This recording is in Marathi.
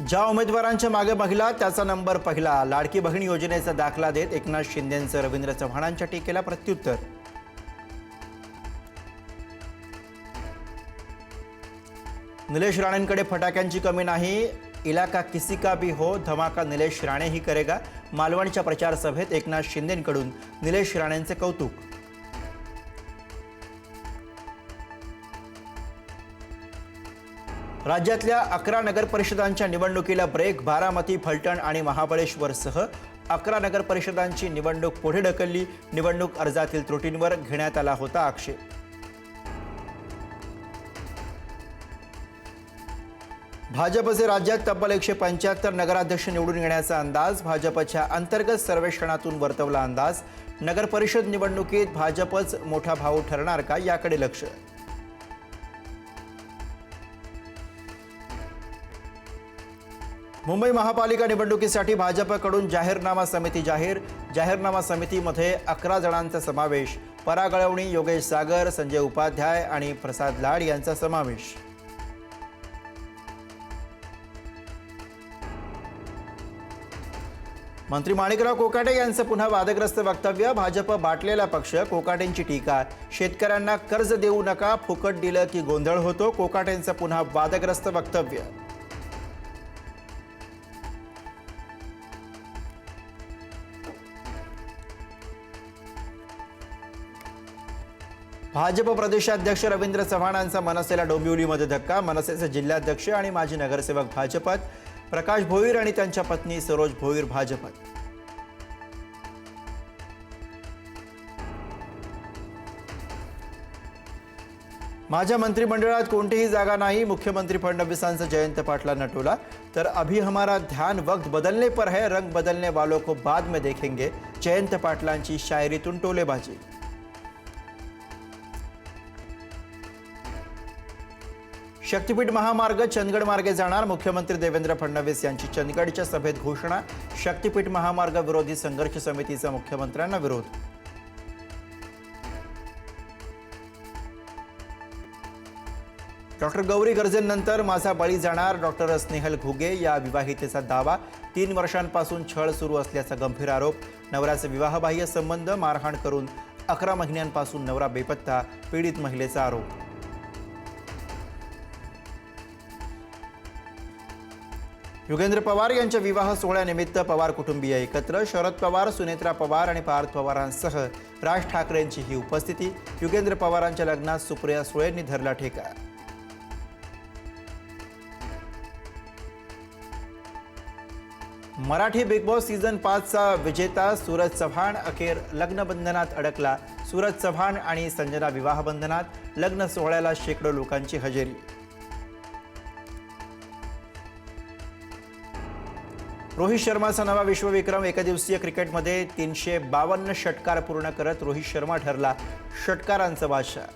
ज्या उमेदवारांच्या मागे महिला त्याचा नंबर पहिला. लाडकी बहीण योजनेचा दाखला देत एकनाथ शिंदेंचं रवींद्र चव्हाणांच्या टीकेला प्रत्युत्तर. निलेश राणेंकडे फटाक्यांची कमी नाही. इलाका किसी का भी हो धमाका निलेश राणे ही करेगा. मालवणच्या प्रचार सभेत एकनाथ शिंदेंकडून निलेश राणेंचे कौतुक. राज्यातल्या अकरा नगरपरिषदांच्या निवडणुकीला ब्रेक बारामती फलटण आणि महाबळेश्वरसह अकरा नगरपरिषदांची निवडणूक पुढे ढकलली. निवडणूक अर्जातील त्रुटींवर घेण्यात आला होता आक्षेप. भाजपचे राज्यात तब्बल एकशे पंच्याहत्तर नगराध्यक्ष निवडून येण्याचा अंदाज भाजपच्या अंतर्गत सर्वेक्षणातून वर्तवला अंदाज. नगरपरिषद निवडणुकीत भाजपच मोठा भाऊ ठरणार का याकडे लक्ष. मुंबई महापालिका निवडणुकीसाठी भाजपकडून जाहीरनामा समिती जाहीर. जाहीरनामा समितीमध्ये अकरा जणांचा समावेश. परागळवणी योगेश सागर संजय उपाध्याय आणि प्रसाद लाड यांचा समावेश. मंत्री माणिकराव कोकाटे यांचं पुन्हा वादग्रस्त वक्तव्य. भाजप बाटलेला पक्ष कोकाटेंची टीका. शेतकऱ्यांना कर्ज देऊ नका फुकट दिलं की गोंधळ होतो. कोकाटेंचं पुन्हा वादग्रस्त वक्तव्य. भाजप प्रदेशाध्यक्ष रवींद्र चव्हाणांचा मनसेला डोंबिवलीमध्ये धक्का. मनसेचे जिल्हाध्यक्ष आणि माजी नगरसेवक भाजपात प्रकाश भोईर आणि त्यांच्या पत्नी सरोज भोईर भाजपात. माझ्या मंत्रिमंडळात कोणतीही जागा नाही. मुख्यमंत्री फडणवीसांचा जयंत पाटला नटवला तर अभी हमारा ध्यान वक्त बदलने पर है. रंग बदलने वालों को बाद में देखेंगे. जयंत पाटलांची शायरीतून टोलेबाजी शक्तिपीठ महामार्ग चंदगड मार्गे जाणार मुख्यमंत्री देवेंद्र फडणवीस यांची चंदगडच्या सभेत घोषणा शक्तिपीठ महामार्ग विरोधी संघर्ष समितीचा मुख्यमंत्र्यांना विरोध. डॉक्टर गौरी गर्जेंनंतर माझा बळी जाणार. डॉक्टर स्नेहल घुगे या विवाहितेचा दावा. तीन वर्षांपासून छळ सुरू असल्याचा गंभीर आरोप. नवऱ्याचे विवाहबाह्य संबंध मारहाण करून अकरा महिन्यांपासून नवरा बेपत्ता पीडित महिलेचा आरोप. युगेंद्र पवार यांच्या विवाह सोहळ्यानिमित्त पवार कुटुंबीय एकत्र शरद पवार सुनेत्रा पवार आणि पार्थ पवारांसह राज ठाकरेंची ही उपस्थिती. युगेंद्र पवारांच्या लग्नात सुप्रिया सुळेंनी धरला ठेका मराठी बिग बॉस सीझन पाचचा विजेता सूरज चव्हाण अखेर लग्नबंधनात अडकला. सूरज चव्हाण आणि संजना विवाहबंधनात लग्न सोहळ्याला शेकडो लोकांची हजेरी. रोहित शर्माचा नवा विश्वविक्रम एकदिवसीय क्रिकेटमध्ये तीनशे बावन्न षटकार पूर्ण करत रोहित शर्मा ठरला षटकारांचा बादशाह